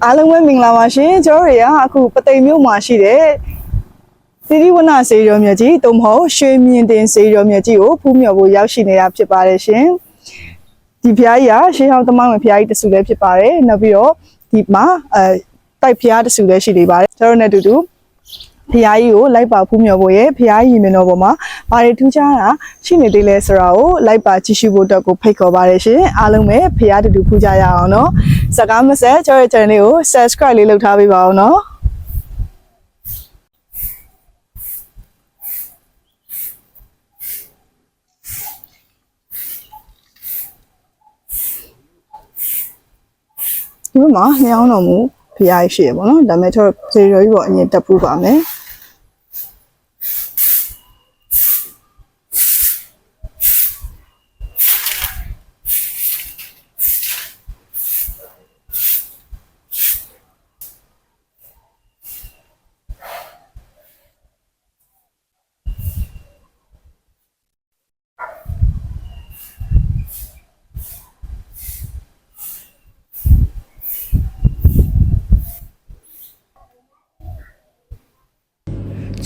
အားလုံးပဲမင်္ဂလာပါရှင်ကျွန်တော်တွေကအခုပသိမ်မြို့မှာရှိတဲ့သီရိဝနစေရောမြတ်ကြီးတုံမဟုတ်ရွှေမြင့်တင်စေရောမြတ်ကြီးကိုဖူးမြော်ဖို့ရောက်ရှိနေတာဖြစ်ပါတယ်ရှင်ဒီဖျားကြီးကရှေးဟောင်းသမိုင်းဝင်ဖျားကြီးတစ်စုလည်းဖြစ်ပါတယ်နောက်ပြီးတော့ဒီမှာအဲတိုက်ဖျားတစ်စုလည်းရှိနေပါတယ်ကျွန်တော်တို့နဲ့အတူတူ ဖျားကြီးကိုလိုက်ပါဖူးမြော်ဖို့ရဲ့ဖျားကြီးမြင်တော်ပေါ်မှာဘာတွေထူးခြားတာရှိနေသေးလဲဆိုတာကိုလိုက်ပါကြည့်ရှုဖို့အတွက်ကိုဖိတ်ခေါ်ပါတယ်ရှင်အားလုံးပဲဖျားတူတူဖူးကြရအောင်နော်စကားမဆက်ကျွန်တော်ရဲ့ channel လေးကို subscribe လေးလုပ်ထားပေးပါအောင်နော်ဒီဘက်မှာလျှောင်းတော်မူ ဖျားရှိရပေါ့နော်ဒါပေမဲ့ကျွန်တော်ဇေရောကြီးပေါ့အရင်တက်ပူပါမယ်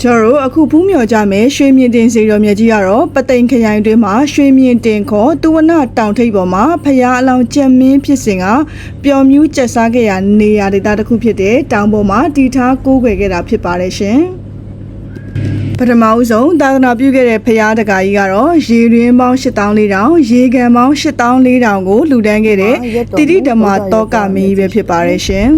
ကျွန်တော်တို့အခုဖူးမြော်ကြမယ်ရွှေမြင့်တင်စေတော်မြတ်ကြီးကတော့ပသိမ်ခရိုင်တွင်းမှာရွှေမြင့်တင်ခေါ်သူဝနတောင်ထိပ်ပေါ်မှာဖရာအလောင်းကြက်မင်းဖြစ်စဉ်ကပျော်မြူးကျက်စားခဲ့ရနေရာဒေသတစ်ခုဖြစ်တဲ့တောင်ပေါ်မှာတည်ထားကိုးကွယ်ခဲ့တာဖြစ်ပါတယ်ရှင်ပထမဦးဆုံးသာသနာပြုခဲ့တဲ့ဖရာတကာကြီးကတော့ရေရင်းပေါင်း8400ရေကန်ပေါင်း8400ကိုလှူဒန်းခဲ့တဲ့တိတိဓမ္မတောကမင်းကြီးပဲဖြစ်ပါတယ်ရှင်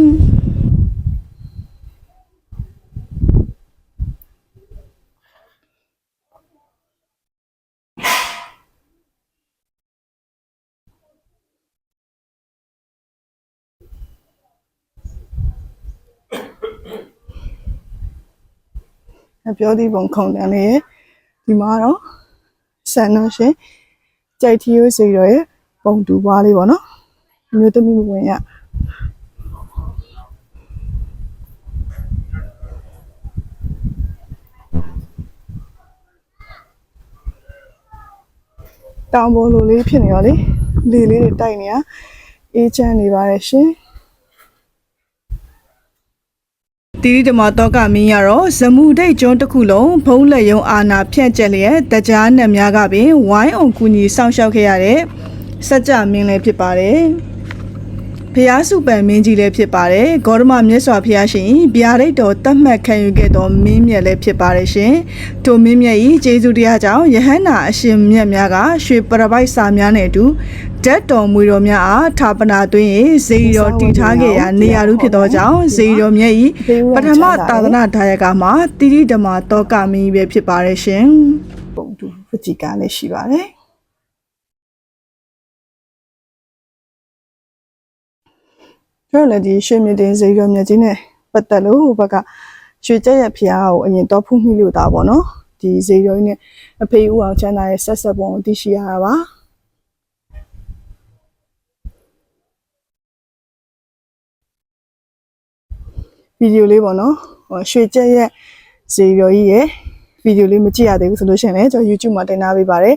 ပြောသေးပုံခုံတန်းလေးရဲ့ဒီမှာတော့ဆန်တော့ရှင်ကြိုက်ထီရိုးစီရောရဲ့ပုံတူပွားလေးပေါ့နော်အမျိုးသမီးမဝင်ရတောင်ပေါ်လိုလေးဖြစ်နေရောလေလေလေးတွေတိုက်နေရအေးချမ်းနေပါတယ်ရှင် တိရိဓမ္မတောကမင်းရတော့ဇမူဒိတ်ကျွန်းတစ်ခုလုံးဖုံးလက်ယုံအာနာဖြန့်ကျက်လျက်တကြားနတ်များကပင်ဝိုင်းအောင်ကူညီဆောင်ရှောက်ခဲ့ရတဲ့စัจ जा မင်းလည်းဖြစ်ပါတယ်။ဖျားစုပန်မင်းကြီးလည်းဖြစ်ပါတယ်။ဂေါရမမြတ်စွာဘုရားရှင်ဗျာဒိတ်တော်တတ်မှတ်ခံယူခဲ့သောမင်းမြတ်လည်းဖြစ်ပါတယ်ရှင်။ထိုမင်းမြတ်ဤကျေးဇူးတရားကြောင့်ယဟန္တာအရှင်မြတ်များကရွှေပရပိုက်စာများနဲ့အတူ ဓာတ်တော်မူတော်များအားဌာပနာသွင်း၍ဇေယျတော်တည်ထားခဲ့ရာနေရာလူဖြစ်သောကြောင့်ဇေယျတော်မြတ်ဤပထမသာသနာဒါယကမှာတိရိဓမ္မတောကမင်းကြီးပဲဖြစ်ပါတယ်ရှင်။ပုံတူဖကြည်ကလည်းရှိပါတယ်။ကျွန်တော်လည်းဒီရွှေမြင့်တင်ဇေယျတော်မြတ်ကြီးနဲ့ပတ်သက်လို့ဟိုဘက်ကရွှေကြက်ရဖျားကိုအရင်တော့ဖူးမိလို့တာပေါ့နော်။ဒီဇေယျတော်ကြီးနဲ့အဖေဦးအောင်ချမ်းသာရဲ့ဆက်ဆက်ပုံကိုသိရှိရတာပါ။ ဗီဒီယိုလေးပေါ့နော်ဟိုရွှေကျက်ရဲ့ဇေရော်ကြီးရဲ့ဗီဒီယိုလေးမကြည့်ရသေးဘူးဆိုလို့ရှိရင်လည်းကျွန်တော် YouTube မှာတင်ထားပေးပါတယ်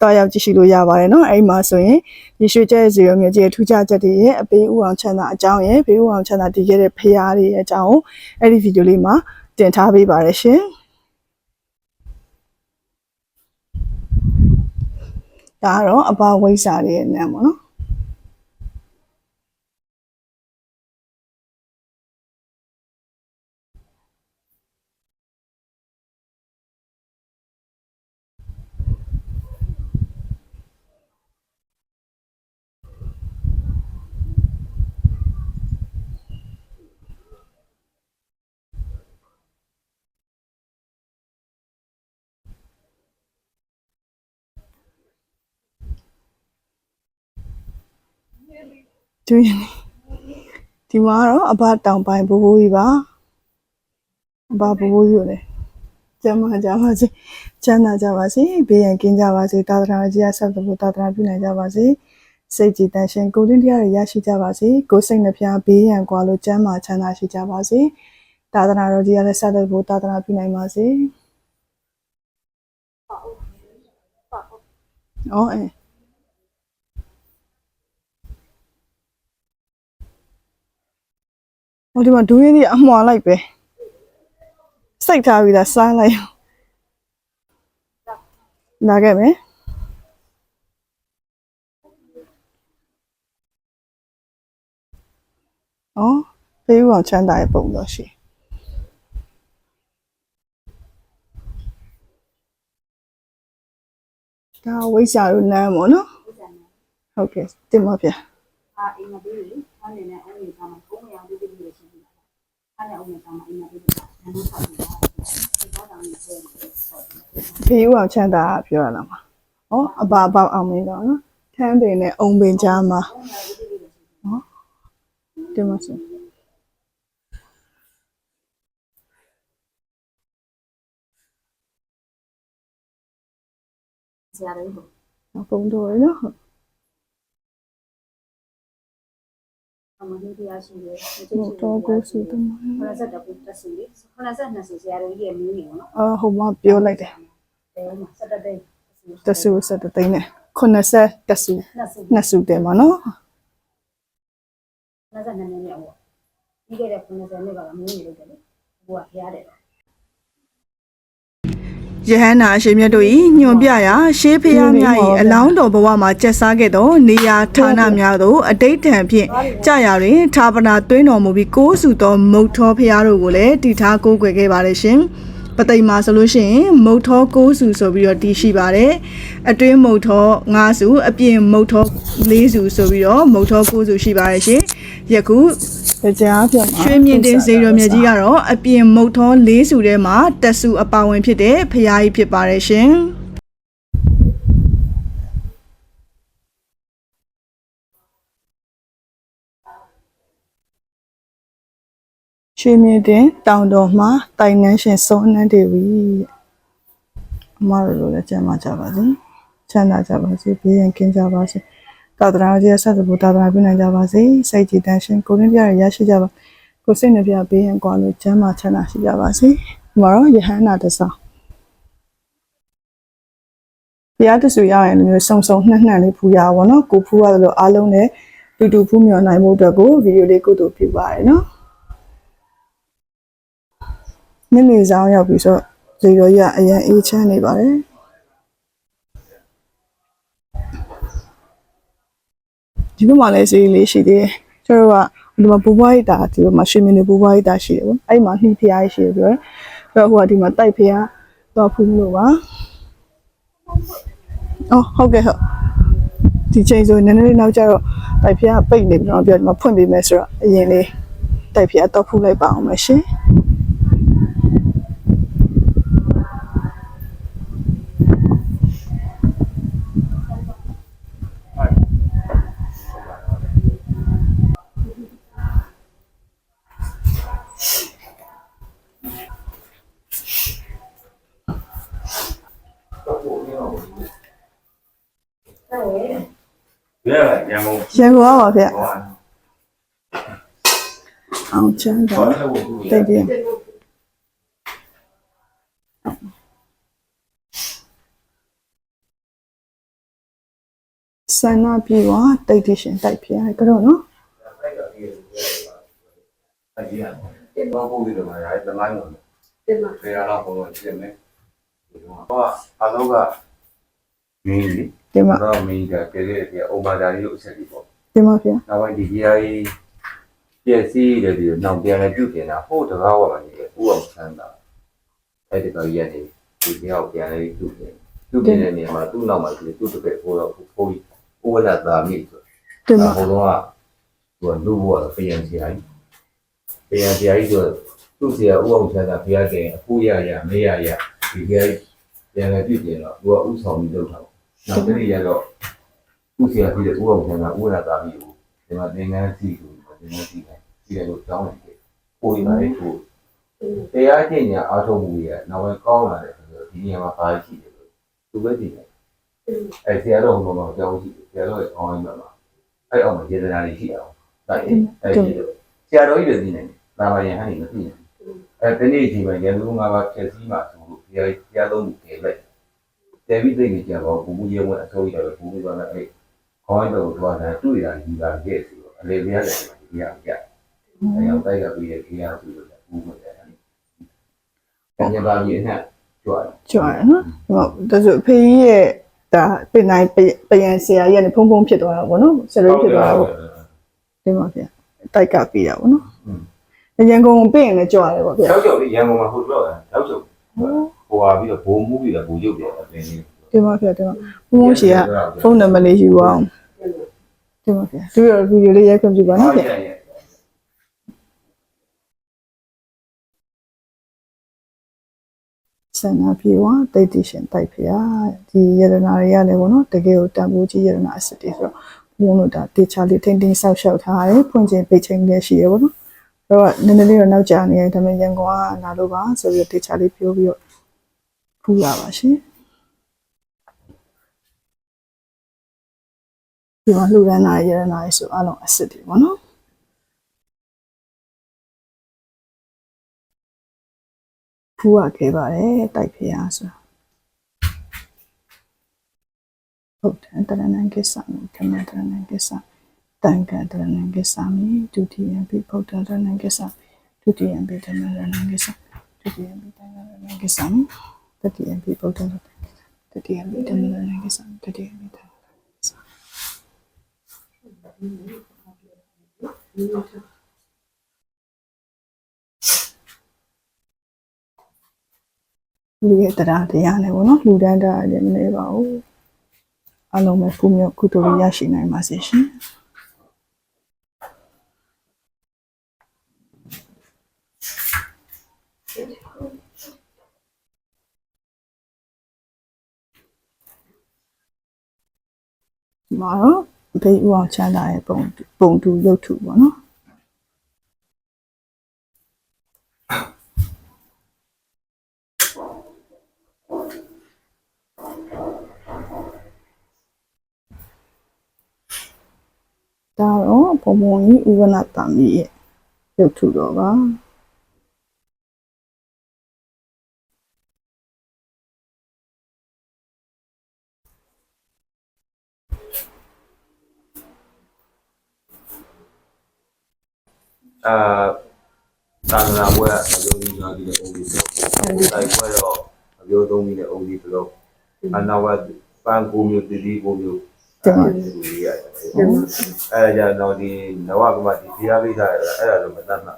တော်ရောက်ကြည့်ရှုလို့ရပါတယ်เนาะအဲ့ဒီမှာဆိုရင်ဒီရွှေကျက်ရဲ့ဇေရော်မြတ်ကြီးရဲ့ထူးခြားချက်တွေရဲ့အပေးဥအောင်ချမ်းသာအကြောင်းရဲ့ပေးဥအောင်ချမ်းသာတည်ခဲ့တဲ့ဖရာတွေရဲ့အကြောင်းကိုအဲ့ဒီဗီဒီယိုလေးမှာတင်ထားပေးပါတယ်ရှင်ဒါကတော့အဘဝိဇ္ဇာတွေရဲ့နာမ်ပေါ့နော် ကျွေးနေဒီမှာတော့အဘတောင်ပိုင်းဘိုးဘိုးကြီးပါအဘဘိုးဘိုးကြီးကိုလည်းကျမ်းမာကြပါစေချမ်းသာကြပါစေဘေးရန်ကင်းကြပါစေသာသနာကြီးအဆက်သဖို့သာသနာပြုနိုင်ကြပါစေစိတ်ကြည်တန်ရှင်ကိုယ်တွင်းတရားတွေရရှိကြပါစေကိုယ်စိတ်နှဖျားဘေးရန်ကွာလို့ကျမ်းမာချမ်းသာရှိကြပါစေသာသနာတော်ကြီးအလည်းဆက်သဖို့သာသနာပြုနိုင်ပါစေအော်အဲ ဟိုဒီမှာဒူးရင်းကြီးအမွာလိုက်ပဲစိတ်ထားပြီးသားစားလိုက်အောင်လာခဲ့မယ်ဩပေးဦးအောင်ချမ်းသာရဲ့ပုံတော့ရှိဒါဝိစာတို့နမ်းပေါ့နော်ဟုတ်ကဲ့တင်ပါဗျာအာအိမ်မပေးလေအားနေနဲ့အုံးနေသားမှာဘုံမရောင်ပေးပေးလို့ရှိနေတာ အားနဲ့အုံးနေသားမှာအိမ်မပေးလို့ဒါမှဆောက်နေတာဒီတော့တောင်းနေတယ်ဆောက်တယ်ဖေးဦးအောင်ချမ်းသာကပြောရလားမ။ဩအပါအပေါက်အောင်မင်းတော့နော်။ထမ်းပင်နဲ့အုံပင်ကြားမှာနော်။ဒီမှာဆိုဆရာတော်ဘုနောက်ပုံတော့ရနော် အမင်းတရားရှိတယ်။ဘုတော်ကိုစုတမခရဇတ်တပုတဆူလေးခရဇတ်နှစ်ဆူဆရာတော်ကြီးရဲ့မင်းနေပေါ့နော်။အဟိုမှာပြောလိုက်တယ်တဲမှာစက်တတဲ့။တဆူဆက်တသိန်းနဲ့80တဆူနှစ်ဆူနှစ်ဆူတယ်မှာနော်ခရဇတ်နှစ်နှစ်နဲ့ပေါ့ပြီးခဲ့တဲ့90နှစ်ကမင်းနေလို့တယ်လေဘုရားဖျားတယ်။ ယဟန္တာအရှင်မြတ်တို့၏ညွန်ပြရာရှေးဖျားများ၏အလောင်းတော်ဘဝမှာကျက်စားခဲ့သောနေရာဌာနများသို့အတိတ်ထံဖြင့်ကြာရာတွင်ဌာပနာသွင်းတော်မူပြီးကိုးစုသောမုတ်ထောဖျားတို့ကိုလည်းတည်ထားကိုးကွယ်ခဲ့ပါတယ်ရှင်။ပသိမ်မှာဆိုလို့ရှိရင်မုတ်ထောကိုးစုဆိုပြီးတော့တည်ရှိပါတယ်။အတွင်းမုတ်ထော၅စုအပြင်မုတ်ထော၄စုဆိုပြီးတော့မုတ်ထောကိုးစုရှိပါတယ်ရှင်။ယခု တရားပြမှာရွှေမြင့်တင်စေတော်မြတ်ကြီးကတော့အပြင်မုတ်ထော၄စုထဲမှာတက်စုအပါဝင်ဖြစ်တဲ့ဖျားကြီးဖြစ်ပါတယ်ရှင်။ရွှေမြေတင်တောင်တော်မှာတိုင်နှန်းရှင်စောနှန်းဒေဝီတဲ့အမတို့လိုလည်းကျမ်းမာကြပါစေချမ်းသာကြပါစေဘေးရန်ကင်းကြပါစေ သာသနာ့ရဲ့ဆက်စပ်တာသနာပြုနိုင်ကြပါစေစိတ်ကြည်တန်းရှင်ကိုရင်းပြရရရှိကြပါကိုယ်စိတ်နှပြဘေးရန်ကွာလို့ကျမ်းမာချမ်းသာရှိကြပါစေဒီမှာတော့ယဟန္တာတဆောဘုရားတဆူရရင်လည်းမျိုးစုံစုံနှံ့နှံ့လေးဖူရပါဘောနော်ကိုဖူရတယ်လို့အားလုံးနဲ့တူတူဖူးမြော်နိုင်မှုအတွက်ကိုဗီဒီယိုလေးကိုတို့ပြုပါရနော်နေ့နေ့ဆောင်ရောက်ပြီဆိုတော့ဇေရောကြီးကအရင်အေးချမ်းနေပါတယ် ဒီဘက်မှာလည်းဇေလေးရှိသေးတယ်ကျတော့ကဒီမှာဘူဘွားရီတာဒီဘက်မှာရွှေမြင်းနေဘူဘွားရီတာရှိတယ်ပေါ့အဲ့မှာနှီးဖျားရှိတယ်ပြောတယ်ဆိုတော့ဟိုကဒီမှာတိုက်ဖျားတော့ဖူးမလို့ပါအော်ဟုတ်ကဲ့ဟုတ်ဒီချိန်ဆိုနည်းနည်းလေးနောက်ကျတော့တိုက်ဖျားပိတ်နေပြီတော့ပြောဒီမှာဖွင့်ပေးမယ်ဆိုတော့အရင်လေးတိုက်ဖျားတော့ဖူးလိုက်ပါအောင်မရှင် ရံကုန်ရန်ကုန်ကပါဗျဟောအောင်ချမ်းသာဘာလို့ဘူးတိတ်ပြင်းဆန္ဒပြေဝတိတ်တရှင်တိုက်ပြရကတော့နော်အကြီးအဘာဘူးဒီမှာရိုက်တမိုင်းလို့တင်မှာဖေရလာဘုံလို့ပြင်မယ်ဟောအလောကမင်းကြီးဒီမှာတော့မင်းကကဲကဲကဲအိုဘာဒါရီလို့အချက်ဒီပေါ့ ဒီမှာဗျနောက်ပိုင်းဒီကြီးကြီးပြည့်စည်တယ်ဒီနောက်ပြန်လည်းပြုတ်တင်တာဟိုတကားဝမှာနေတယ်ဥအောင်ဆန်းတာအဲ့ဒီတော့ရက်နေဒီတယောက်ပြန်လည်းပြုတ်တယ်ပြုတ်တဲ့နေရာမှာသူ့နောက်မှာဒီသူ့တပည့်ဟိုတော့ဖိုးဥဝလာသာမိဆိုဒီမှာဟိုတော့ကသူကလူဘောဖယံစီအိုင်ဖယံစီအိုင်ဆိုသူ့ဆရာဦးအောင်ချမ်းသာဖျားတယ်အဖိုးရရမေးရရဒီကြိုင်ပြန်လည်းပြည့်တယ်တော့သူကဥဆောင်ပြီးလုပ်တာပေါ့နောက်တနေ့ရတော့ သူ့ဆရာပြီးတဲ့ဦးအောင်ချမ်းသာဦးရတာပြီးကိုဒီမှာသင်္ကန်းစီကိုသင်္ကန်းစီတယ်စီတယ်လို့တောင်းတယ်ပိုဒီပါလေကိုတရားကျင့်ညာအားထုတ်မှုရနောက်ပဲကောင်းလာတယ်ဆိုတော့ဒီနေရာမှာပါရှိတယ်လို့သူပဲသိတယ်အဲဆရာတော်ဘုံမှာကြောင်းရှိတယ်ဆရာတော်ရဲ့အောင်းရင်းမှာအဲ့အောင်ရေဒနာလေးရှိအောင်ဒါအဲ့အဲ့ဒီလိုဆရာတော်ကြီးတွေသိနေတယ်ဒါမှရင်ဟန်နေမသိဘူးအဲ့ဒီနေ့ဒီမှာရန်သူငါးပါးဖြည့်ဆည်းမှဆိုလို့ဆရာဆရာသုံးခုကြည့်လိုက်တေပြီးသိနေကြပါဘူးဘူးရေဝဲအစိုးရပဲဘူးပြီးတော့လည်းအဲ့ ခေါင်းတော့တော့တယ်တွေ့ရကြီးတာကြည့်စီတော့အလေပြရတယ်ဒီရကြအဲရောက်တိုက်ကပြီးရဲ့ခေရဆိုလို့ဘူးမတယ်။ညပါပြီအနဲ့ကြွတယ်ကြွားရနော်ဟုတ်ဒါဆိုအဖေကြီးရဲ့ဒါပင်နိုင်ပယံဆရာကြီးကနေဖုံဖုံဖြစ်သွားတာပေါ့နော်ဆရာဖြစ်သွားတာပေါ့ဒီမှာဗျတိုက်ကပြီးတာပေါ့နော်ရန်ကုန်ပြင်လည်းကြွားတယ်ပေါ့ဗျရောက်ချုပ်လေးရန်ကုန်မှာဟိုတော့ရောက်ချုပ်ဟိုဟာပြီးတော့ဘိုးမှုပြီးတော့ဘိုးရုပ်တယ်အပြင်လေးဒီမှာဗျဒီမှာဖုံဖုံရှိကဖုန်းနံပါတ်လေးယူအောင် ဒီမှာဗျဒီတော့ဗီဒီယိုလေးရိုက်ခွင့်ပြုပါနော်ဗျဆန္ဒပြေဝတိတ်တိရှင်တိုက်ဖျားဒီယရနာတွေကလည်းပေါ့နော်တကယ်ကိုတန်ဖိုးကြီးယရနာအစစ်တွေဆိုတော့ဘုန်းတို့ဒါတေချာလေးထိမ့်သိမ်းဆောက်ရှောက်ထားတယ်ဖွင့်ခြင်းပိတ်ခြင်းလည်းရှိရပေါ့နော်အဲ့တော့နည်းနည်းလေးတော့နောက်ကျနေတယ်ဒါပေမဲ့ရန်ကုန်ကလာလို့ပါဆိုပြီးတေချာလေးပြောပြီးတော့ဖူးရပါရှင် ဒီမှာလူရန်နာယရနာတွေဆိုအလုံးအစစ်တွေပေါ့နော်ဖူးရခဲ့ပါတယ်တိုက်ဖျားဆိုဟုတ်တယ်တရဏံကိစ္စမိခမတရဏံကိစ္စတန်ခတရဏံကိစ္စမိဒုတိယပိဗုဒ္ဓတရဏံကိစ္စဒုတိယပိဓမ္မတရဏံကိစ္စဒုတိယပိတန်ခတရဏံကိစ္စမိတတိယပိဗုဒ္ဓတတိယပိဓမ္မတရဏံကိစ္စတတိယပိတန်ခကိစ္စ လူရဲ့တရားတရားနဲ့ပေါ့နော်လူတန်းတရားလည်းမနေပါဘူးအလုံးမဲ့ဖူးမြောက်ကုသိုလ်ရရှိနိုင်ပါစေရှင်ဒီမှာတော့ ဘေးဦးအောင်ချမ်းသာရဲ့ပုံပုံတူရုပ်ထုပေါ့နော်ဒါတော့ဘုံဘုံကြီးဥဝနတမီရဲ့ရုပ်ထုတော်ပါ အာသာသနာ့ဘွဲအပြောင်းကြီးကြီးတဲ့အုပ်ကြီးဆိုအဲ့ဘွဲတော့အပြောသုံးကြီးတဲ့အုပ်ကြီးဆိုတော့အနာဝတ်ပန်းကိုမျိုးတတိကိုမျိုးတင်ပါဒီလိုရတယ်အဲဒါကြောင့်တော့ဒီနဝကမဒီဖျားပိတာအဲ့ဒါတော့မတတ်မှ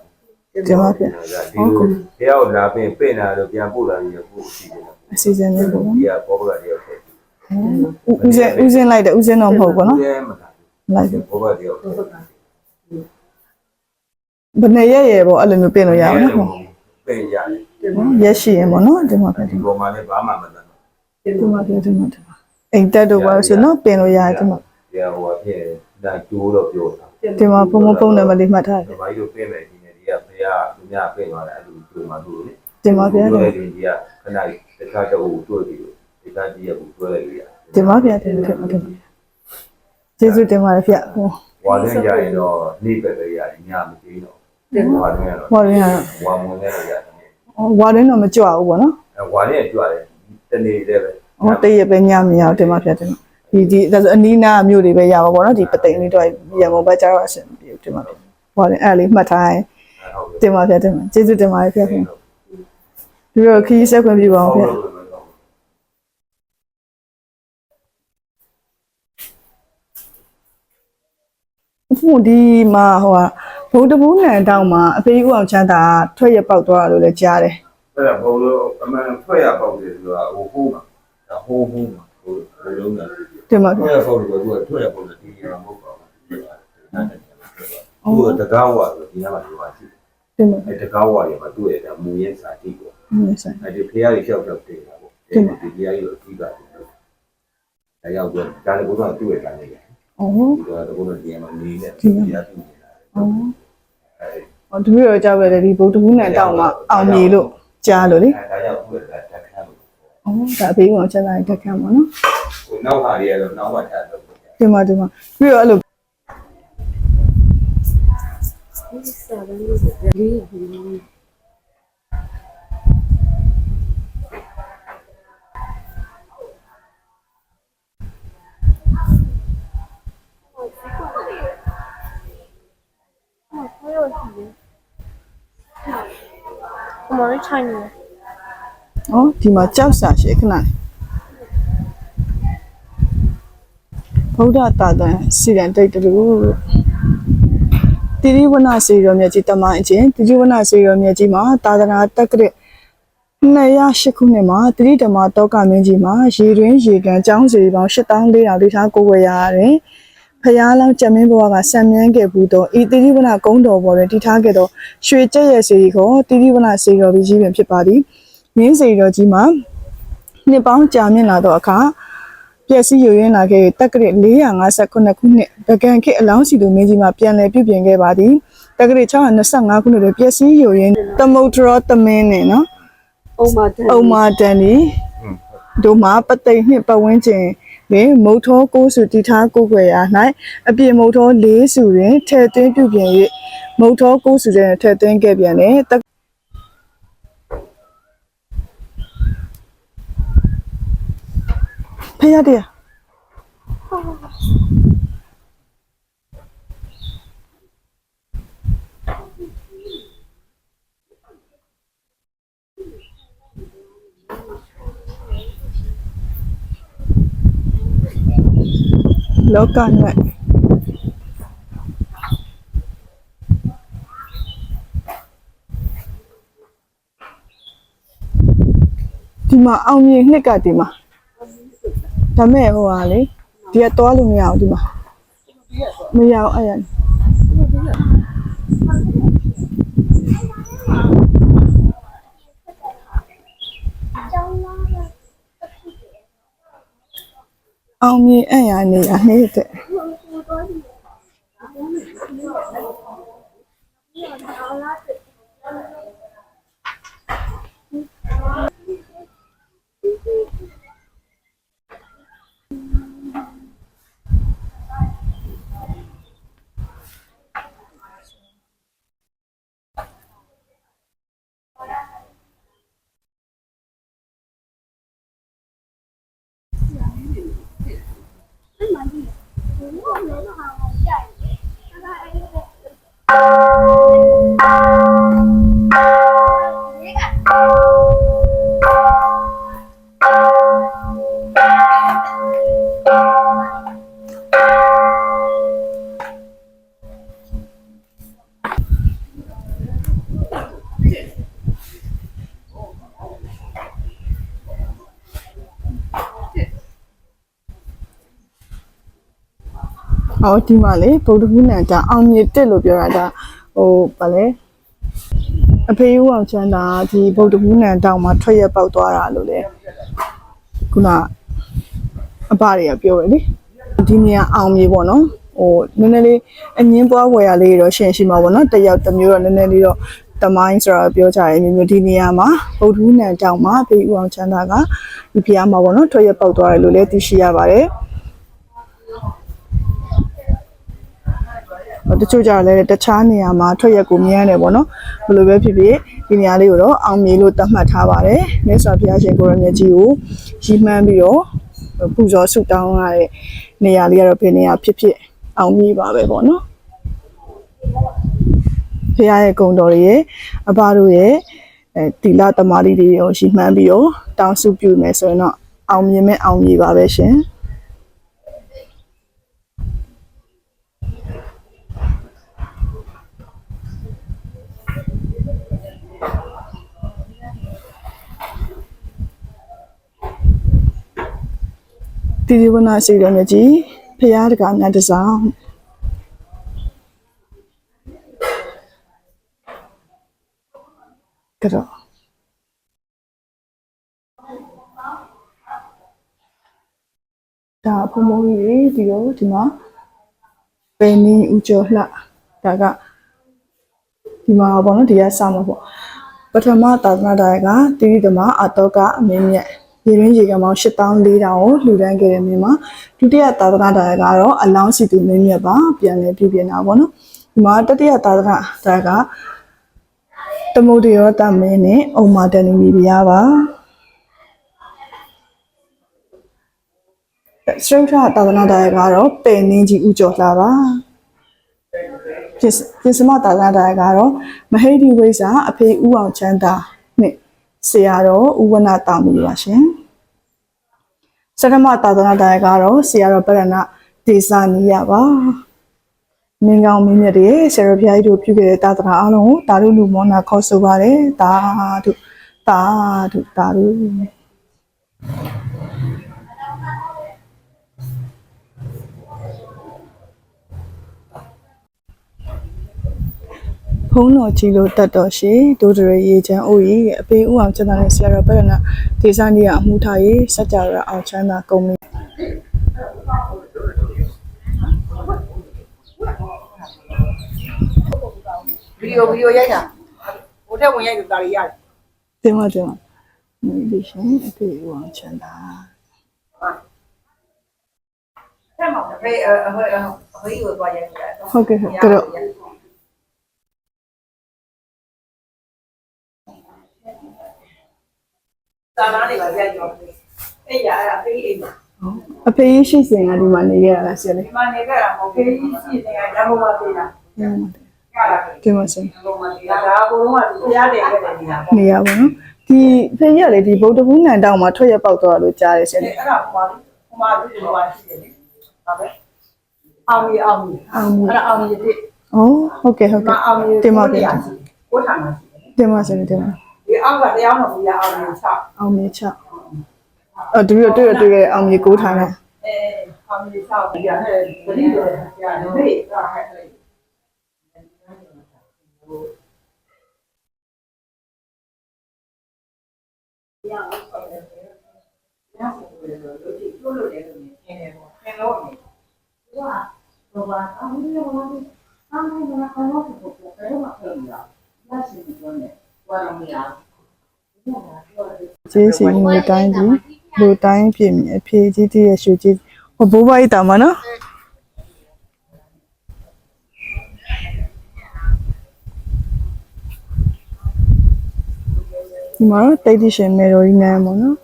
တင်ပါဗျဒီလိုဖျားကိုလာပင်ပင့်လာတော့ပြန်ပို့လာပြီးပို့ရှိတယ်အစီအစဉ်လေးပေါ့နော်ဒီကပေါ်ပကတည်းကဖြစ်ဦးစင်းဦးစင်းလိုက်တဲ့ဦးစင်းတော့မဟုတ်ဘူးနော်တယ်မတာလိုက်ပြီပေါ်ပကတည်းကဖြစ် ဘယ်နဲ့ရက်ရက်ပေါ့အဲ့လိုမျိုးပြင်လို့ရအောင်နော်ပင့်ရတယ်ရက်ရှိရင်ပေါ့နော်ဒီမှာပဲဒီပေါ်မှာလည်းဘာမှမတတ်ဒီမှာပြဒီမှာဒီမှာအိမ်တက်တော့ပါဆိုနော်ပြင်လို့ရတယ်ဒီမှာဒီဟိုဖြစ်ဒါကျိုးတော့ပြောတာဒီမှာဖုံဖုံဖုံနံပါတ်လေးမှတ်ထားတယ်ဘာကြီးတို့ပြင်မယ်ဒီနေ့ဒီကဖျားသူများပြင်သွားတယ်အဲ့လိုကျိုးမှတို့လေဒီမှာပြတတွေ့ယ်တယ်ဒီကခဏတခြားတော့တွေ့ပြီးဒီကကြီးကဘူးတွေ့လိုက်ရဒီမှာပြတယ်ဒီမှာဒီမှာကျေးဇူးတင်ပါတယ်ဗျဟိုဝါလည်းရရင်တော့နေပဲပဲရတယ်ညမသေးတော့ ဝါလည်းရတော့ဟောရင်းကဝါမွန်လည်းရတယ်ဝါရင်းတော့မကြွဘူးပေါ့နော်အဲဝါလည်းကြွတယ်တနေ့တည်းပဲဟောတည့်ရပဲညမရအောင်ဒီမှာပြတယ်ဒီဒီဒါဆိုအနီးနားမြို့တွေပဲရပါပေါ့နော်ဒီပသိမ်လေးတော့ရံကုန်ဘက်ကျတော့အဆင်ပြေဒီမှာဟောရင်းအဲ့လေးမှတ်ထားရင်ဟုတ်ကဲ့တင်ပါဗျတင်ပါကျေးဇူးတင်ပါတယ်ဗျခင်ဒီတော့ခီးဆက်ခွင့်ပြုပါအောင်ဗျအခုဒီမှာဟိုက ဘုံတဘူးနန်တောင်းမှာအဖေဦးအောင်ချမ်းသာထွက်ရပေါက်သွားလို့လည်းကြားတယ်အဲ့ဒါဘုံလို့အမှန်ဖွဲ့ရပေါက်တယ်ဆိုတာဟိုဟိုးမှာဒါဟိုးဟိုးမှာဟိုဘယ်လုံးလဲတင်ပါဗျဖွဲ့ရပေါက်လို့သူကထွက်ရပေါက်တယ်ဒီကမဟုတ်ပါဘူးသူကတကားဝါဆိုဒီကမှာဒီမှာရှိတယ်တင်ပါအဲတကားဝါရမှာသူ့ရဲ့ဒါမူရဲ့စာတိပေါ့ဟုတ်ဆိုင်အဲဒီဖះကြီးလျှောက်တော့တင်တာပေါ့ဒီဖះကြီးကိုအဓိကအဲရောက်တော့ဒါလည်းဘုရားသူ့ရဲ့တိုင်းလေအော်ဒီကတော့ဘုရားဒီမှာနေနေဒီဖះသူ့နေတာအော်အဲ ဟောတပည့်တော်ကြောက်ပဲလေဒီဘုံတဘူးနန်တောင်းမှာအောင်မြေလို့ကြားလို့လေအဲဒါကြောင့်သူ့ရဲ့တက်ခမ်းလို့အော်ဒါအဖေဦးအောင်ချမ်းသာတက်ခံပါနော်ဟိုနောက်ဟာတွေကတော့နောက်မှထပ်တော့တင်ပါတင်ပါပြီးတော့အဲ့လို ဒီမှာကြောက်စာရှိခဏလေးဗုဒ္ဓတာတန်စီရန်တိတ်တူတိရိဝနစေရောမြတ်ကြီးတမန်အချင်းတိရိဝနစေရောမြတ်ကြီးမှာသာသနာတက္ကရ208ခုနှစ်မှာတိရိဓမ္မတောကမင်းကြီးမှာရေတွင်းရေကန်ကျောင်းစီပေါင်း8400လေးထားကိုယ်ဝယ်ရရတယ်ဖျားလောင်းကြံမင်းဘဝကဆံမြန်းခဲ့ဘူးတော့ဤတိရိဝနကုန်းတော်ပေါ်တွင်တည်ထားခဲ့သောရွှေကြက်ရဲ့စီကိုတိရိဝနစေရောကြီးပင်ဖြစ်ပါသည် မြင်းစေရောကြီးမှာနှစ်ပေါင်းကြာမြင့်လာသောအခါပျက်စီးယိုယွင်းလာခဲ့တက္ကရ459ခုနှစ်ဗကံခေတ်အလောင်းစီလူမင်းကြီးမှာပြန်လည်ပြုပြင်ခဲ့ပါသည်တက္ကရ625ခုနှစ်တွင်ပျက်စီးယိုယွင်းသမုဒ္ဒရောသမင်းနဲ့နော်အုံမာတန်အုံမာတန်ဒီတို့မှာပသိမ်နှစ်ပတ်ဝန်းကျင်တွင်မုတ်သောကိုးစုတည်ထားကိုးကွယ်ရာ၌အပြင်မုတ်သော၄စုတွင်ထဲ့သွင်းပြုပြင်၍မုတ်သောကိုးစုတွင်ထဲ့သွင်းခဲ့ပြန်တယ်တက္ဖရတဲ့လောကနဲ့ဒီမှာအောင်မြင်နှစ်ကဒီမှာ ဒါမဲ့ဟိုဟာလေဒီကသွားလို့မရအောင်ဒီမှာမရအောင်အဲ့ရအောင်မြင်အဲ့ရနေရနေတဲ့ ဟောဒီမှာလေဗုဒ္ဓဘုနန္တာအောင်မြင်တက်လို့ပြောတာဒါဟိုဗာလဲအဖေဦးအောင်ချမ်းသာဒီဗုဒ္ဓဘုနန္တောင်မှာထွက်ရပေါက်သွားတာလို့လေခုနအဘတွေကပြောရလေဒီနေရာအောင်မြေပေါ့နော်ဟိုနည်းနည်းလေးအငင်းပွားဝယ်ရလေးတော့ရှင်ရှိမှာပေါ့နော်တယောက်တစ်မျိုးတော့နည်းနည်းလေးတော့တမိုင်းဆိုတာပြောကြတယ်မျိုးမျိုးဒီနေရာမှာဗုဒ္ဓဘုနန္တောင်မှာဖေဦးအောင်ချမ်းသာကဒီဖျားမှာပေါ့နော်ထွက်ရပေါက်သွားတယ်လို့လည်းသိရှိရပါတယ် တချို့ကြလည်းတခြားနေရာမှာထွက်ရက်ကိုမြင်ရတယ်ပေါ့နော်ဘယ်လိုပဲဖြစ်ဖြစ်ဒီနေရာလေးကိုတော့အောင်မြေလို့သတ်မှတ်ထားပါတယ်မြတ်စွာဘုရားရှင်ကိုရမြတ်ကြီးကိုရည်မှန်းပြီးတော့ပူဇော်ဆုတောင်းရတဲ့နေရာလေးကတော့ဘယ်နေရာဖြစ်ဖြစ်အောင်မြေပါပဲပေါ့နော်ဘုရားရဲ့ဂုဏ်တော်တွေရဲ့အဘတို့ရဲ့အဲတီလာတမာရီတွေရောရည်မှန်းပြီးတော့တောင်းဆုပြုမယ်ဆိုရင်တော့အောင်မြင်မဲ့အောင်မြေပါပဲရှင် တိရိဝနာစီရမြကြီးဖရာတကမြတ်တစောင်းကတော့ဒါဘုံဘုံကြီးဒီတော့ဒီမှာပယ်နီဦးကျော်လှဒါကဒီမှာပေါ့နော်ဒီကစမှာပေါ့ပထမသာသနာတော်ကတိရိဓမ္မအတောကအမင်းမြတ် ရေရင်းရေကမောင်8400ကိုလှူဒန်းခဲ့တဲ့မြင်မှာဒုတိယသာသနာတော်ကတော့အလောင်းစီသူမင်းမြတ်ပါပြန်လည်ပြပြင်တာပေါ့နော်ဒီမှာတတိယသာသနာတော်ကသမုဒ္ဒယောတမင်းနဲ့အုံမာတန်နီမီပြားပါစရုထသာသနာတော်ကတော့ပယ်နင်းကြီးဥကျော်လာပါပြစ်ပြစ်စမသာသနာတော်ကတော့မဟိဒီဝိဇာအဖေဦးအောင်ချမ်းသာ ဆရာတော်ဥဝနတာမီပါရှင်စရမသာသနာတရားကတော့ဆရာတော်ပရဏဒေသနီရပါမင်းကောင်းမင်းမြတ်တွေဆရာတော်ဘုရားကြီးတို့ပြုခဲ့တဲ့သာသနာအလုံးကိုတာရုလူမောနာခေါ်ဆိုပါတယ်တာဓုတာဓုတာဓု ဖုံးတော်ကြီးလို့တတ်တော်ရှိဒိုဒရရေချမ်းအိုကြီးအပေဥအောင်ကျန်တဲ့ဆရာတော်ပရဏဒေသနီကအမှုထားရေးစัจ java အောင်ချမ်းသာကုမ္ပဏီဗီဒီယိုဗီဒီယိုရိုက်တာဟိုထက်ဝင်ရိုက်လို့ဒါတွေရတယ်တင်ပါတင်ပါမိဒီရှင်အပေဥအောင်ချမ်းသာဆက်မှာအဖေအဖေအဖေကိုသွားရိုက်တာဟုတ်ကဲ့ဟုတ်ကဲ့ သာနာတွေပါရိုက်ကြောအဲ့ရအဲ့အဖေအိမ်မှာအဖေရှိစင်ကဒီမှာနေရတာဆရာလေးဒီမှာနေကြတာမဟုတ်ဖေးရှိနေတာရမမပေးတာရတာဖေးတင်ပါစင်ရမမပေးတာဒါအကုန်လုံးကဖျားတယ်ခဲ့တယ်နေတာပေါ့နေရပါတော့ဒီဖေရလေဒီဗုဒ္ဓဘုနန်တောင်မှာထွက်ရပေါက်သွားလို့ကြားတယ်ဆရာလေးအဲ့ဒါဟိုမှာဟိုမှာဒီလိုပါရှိတယ်လေဒါပဲအောင်မီအောင်မီအောင်မီအဲ့ဒါအောင်မီတစ်ဩဟုတ်ကဲ့ဟုတ်မကဲ့အောင်မီတင်ပါတင်ကိုထားမှာရှိတယ်တင်ပါဆရာလေးတင်ပါ ဒီအောက်ကတရားတော်ကြီးအောင်မီချအောင်မြေချအော်တူရတူရတူရအောင်မြေကိုးထားတယ်အဲအောင်မီချပြီးရတယ်ဗလိတော်ရတယ်ဟေးအဲ့ဟဲ့ကျေးစီငွေတို င်းကြီးလူတိုင်းပြင်မြအဖြေကြီးတည်းရဲ့ရှူကြီးဟိုဘိုးဘွားကြီးတာမနော်ဒီမှာတော့တိတ်တိရှင်မေရိုကြီးနန်းပေါ့နော်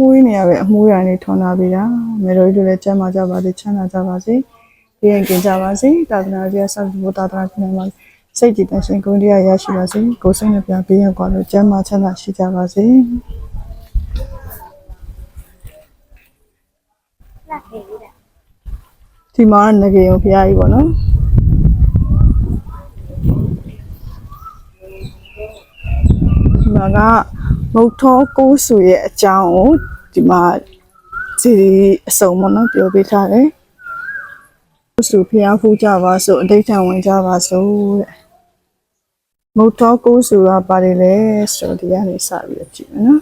မွေးနေရပဲအမွေးရနေထွန်လာပြီလားမေရိုကြီးတို့လည်းကျမ်းမာကြပါစေချမ်းသာကြပါစေပြည့်ရင်กินကြပါစေသာသနာ့ကျဆက်ဘုသာသနာ့ကျမ်းပါစိတ်ကြည်တန်ရှင်ကိုယ်တရားရရှိပါစေကိုယ်စိတ်နှပြပြည့်ရင်ကွာလို့ကျမ်းမာချမ်းသာရှိကြပါစေဒီမှာငရေုံဖျားကြီးပေါ့နော်ဒီမှာက မုတ်ထောကိုးဆူရဲ့အကြောင်းကိုဒီမှာစီအစုံပေါ့နော်ပြောပေးထားတယ်ကိုးဆူဖျားဖူးကြပါစို့အဋိဋ္ဌံဝင်ကြပါစို့တဲ့မုတ်ထောကိုးဆူကပါတယ်လေဆိုတော့ဒီကနေစပြီးတော့ကြည့်မယ်နော်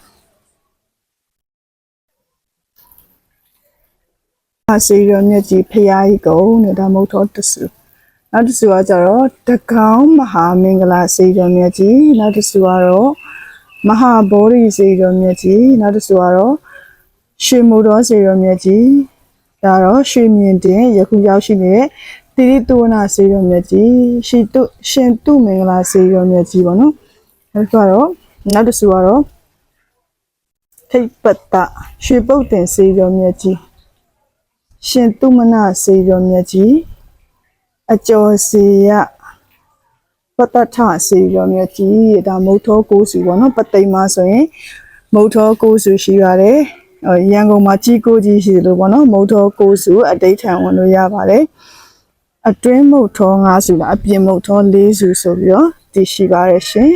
အစီရမြတ်ကြီးဖရာကြီးကုန်းနဲ့ဒါမဟုတ်တော့တဆူနောက်တဆူကကြတော့တကောင်းမဟာမင်္ဂလာစေရမြတ်ကြီးနောက်တဆူကတော့ မဟာဗောဓိစေရမြတ်ကြီးနောက်တဆူကတော့ရွှေမုတော်စေရမြတ်ကြီးဒါတော့ရွှေမြင့်တင်ယခုရောက်ရှိနေတဲ့တိရိတုဝနာစေရမြတ်ကြီးရှိတုရှင်တုမင်္ဂလာစေရမြတ်ကြီးပေါ့နော်နောက်ကတော့နောက်တဆူကတော့ထိပ်ပတ္တရွှေပုတ်တင်စေရမြတ်ကြီးရှင်တုမနစေရောမြတ်ကြီးအကျော်စီယ ပတ္တထစေရောမြတ်ကြီးဒါမုတ်ထောကိုးစုပေါ့နော်ပသိမ်မှာဆိုရင်မုတ်ထောကိုးစုရှိရတယ်ဟိုရန်ကုန်မှာကြီးကိုကြီးရှိတယ်လို့ပေါ့နော်မုတ်ထောကိုးစုအတိဋ္ဌံဝင်လို့ရပါတယ်အတွင်းမုတ်ထော၅စုလားအပြင်မုတ်ထော၄စုဆိုပြီးတော့တည်ရှိပါတယ်ရှင်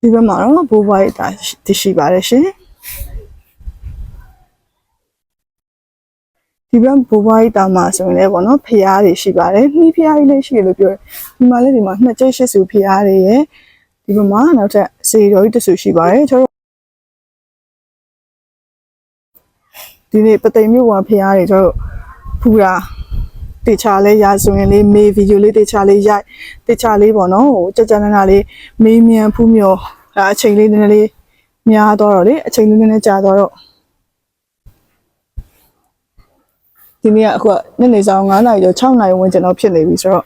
ဒီဘက်မှာတော့ဘိုးဘွားရဲ့တာတည်ရှိပါတယ်ရှင် ဒီဘက်ဘိုးဘွားရဲ့တာမှာဆိုရင်လည်းပေါ့နော်ဖျားတွေရှိပါတယ်နှီးဖျားကြီးလည်းရှိတယ်လို့ပြောတယ်ဒီမှာလည်းဒီမှာနှစ်ကျိတ်ရှစ်စုဖျားတွေရဲ့ဒီဘက်မှာနောက်ထပ်စေတော်ကြီးတစ်စုရှိပါတယ်ကျွန်တော်ဒီနေ့ပသိမ်မြို့ဝဖျားတွေကျွန်တော်ဖူတာတေချာလေးရဆိုရင်လေးမေးဗီဒီယိုလေးတေချာလေးရိုက်တေချာလေးပေါ့နော်ဟိုကြကြနနာလေးမေးမြန်းဖူးမြော်ဒါအချိန်လေးနည်းနည်းလေးများတော့တော့လေအချိန်လေးနည်းနည်းကြာတော့တော့ ဒီနေ့ကအခုကနေ့နေဆောင်9နာရီကျော်6နာရီဝန်းကျင်တော့ဖြစ်နေပြီဆိုတော့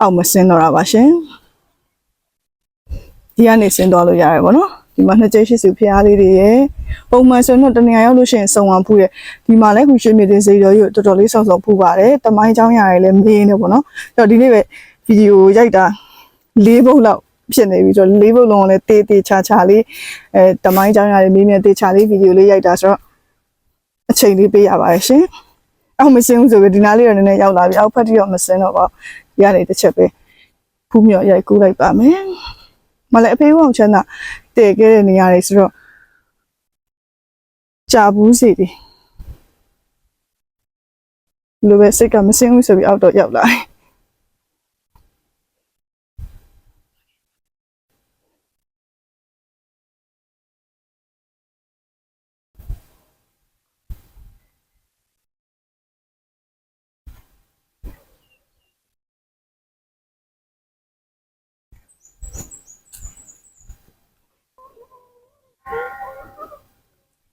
အောက်မစင်းတော့တာပါရှင်ဒီကနေစင်းသွားလို့ရတယ်ဗောနော်ဒီမှာနှစ်ကျိတ်ရှိစုဖျားလေးတွေရယ်ပုံမှန်ဆိုတော့တနေရာရောက်လို့ရှိရင်စုံအောင်ဖူးရယ်ဒီမှာလည်းခုရွှေမြေတင်စေရောရွတော်တော်လေးဆောက်ဆောင်ဖူးပါတယ်တမိုင်းချောင်းရရယ်လည်းမင်းနေဗောနော်အဲ့တော့ဒီနေ့ပဲဗီဒီယိုရိုက်တာ၄ဘုတ်လောက်ဖြစ်နေပြီဆိုတော့၄ဘုတ်လုံးကလည်းတေးတေးချာချာလေးအဲတမိုင်းချောင်းရရယ်မင်းမြန်တေးချာလေးဗီဒီယိုလေးရိုက်တာဆိုတော့အချိန်လေးပေးရပါတယ်ရှင် အောက်မစင်းဘူးဆိုပြီးဒီနားလေးတော့နည်းနည်းရောက်လာပြီအောက်ဖက်တိတော့မစင်းတော့ပါဘူးရနေတစ်ချက်ပဲဖူးမြော်ရိုက်ကူးလိုက်ပါမယ်မလည်းအဖေဝအောင်ချမ်းသာတည်ခဲ့တဲ့နေရာတွေဆိုတော့ကြာဘူးစီတယ်လိုပဲစိတ်ကမစင်းဘူးဆိုပြီးအောက်တော့ရောက်လာတယ်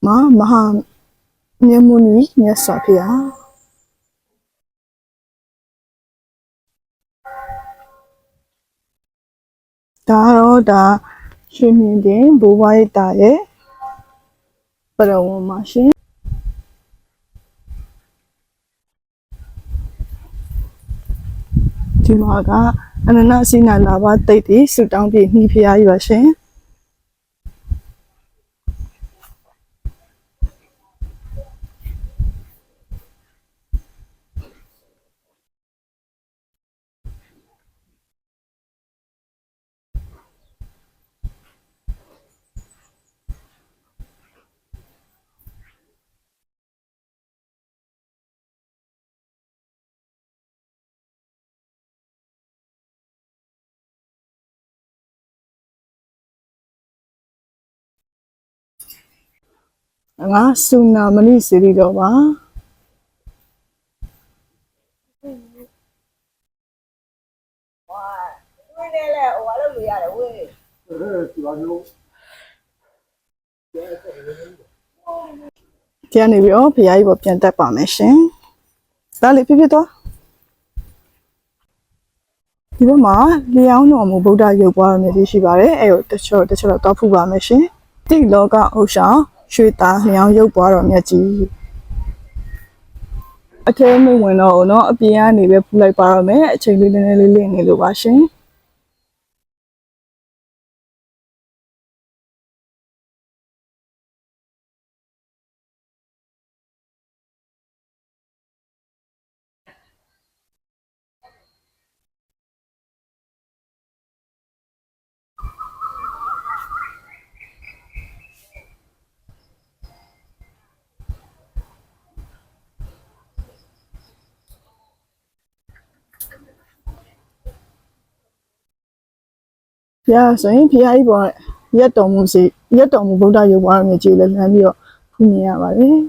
မမဟာမြတ်မုနီမြတ်စွာဘုရားဒါတော့ဒါရှင်မြင့်တင်ဘိုးဘွားရိတ်တာရဲ့ပရဝမရှင်ဒီမှာကအနန္တစိနာလာဘတိတ်တီဆူတောင်းပြနှီးဖျားရွာရှင် ငါစုနာမဏိစီရီတော့ပါပြန်နေပြီတော့ဖရားကြီးပေါ်ပြန်တက်ပါမယ်ရှင်။ဒါလေးပြပြတော့ဒီဘက်မှာလျောင်းတော်မူဗုဒ္ဓရုပ်ပွားရမျိုးရှိပါတယ်။အဲကိုတစ်ချို့တစ်ချို့တော့တောက်ဖူးပါမယ်ရှင်။တိလောကဥစ္စာ ရွှေသားလျောင်းရုပ်ပွားတော်မြတ်ကြီးအထဲမဝင်တော့ဘူးเนาะအပြင်ကနေပဲဖူးလိုက်ပါတော့မယ်အချိန်လေးနည်းနည်းလေးလင့်နေလို့ပါရှင်။ ။ ပြာဆိုရင်ဖျားကြီးပေါ်ရက်တော်မူစီရက်တော်မူဗုဒ္ဓရုပ်ပွားတော်မြတ်ကြီးလည်းလမ်းပြီးတော့ဖူးမြင်ရပါတယ်။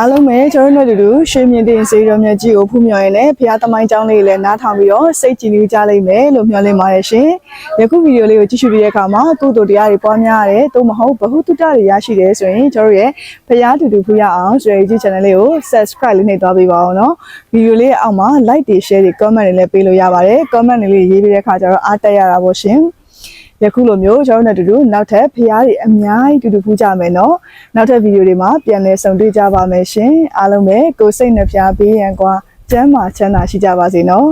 အားလုံးပဲကျွန်တော်တို့တို့ရွှေမြင့်တင်စေတော်မြတ်ကြီးကိုဖူးမြော်ရင်လည်းဘုရားသမိုင်းကျောင်းလေးလည်းနားထောင်ပြီးတော့စိတ်ကြည်နူးကြလိမ့်မယ်လို့မျှော်လင့်ပါတယ်ရှင်။ယခုဗီဒီယိုလေးကိုကြည့်ရှုပြီးတဲ့အခါမှာကုသိုလ်တရားတွေပွားများရတယ်။သို့မဟုတ်ဘဟုတုတ္တတွေရရှိတယ်ဆိုရင်ကျွန်တော်တို့ရဲ့ဘုရားတူတူဖူးရအောင်ဆိုရင် YouTube channel လေးကို subscribe လေးနှိပ်သွားပေးပါအောင်နော်။ဗီဒီယိုလေးအောက်မှာ like တွေ share တွေ comment တွေလည်းပေးလို့ရပါတယ်။ comment တွေလေးရေးပြီးတဲ့အခါကျတော့အားတက်ရတာပေါ့ရှင်။ ယခုလိုမျိုးကျွန်တော်တို့နဲ့အတူတူနောက်ထပ်ဖရားတွေအများကြီးတူတူဖူးကြမယ်နော်နောက်ထပ်ဗီဒီယိုတွေမှာပြန်လည်ဆုံတွေ့ကြပါမယ်ရှင်အားလုံးပဲကိုယ်စိတ်နှဖျားပေးရန်ကွာကျမ်းမာချမ်းသာရှိကြပါစေနော်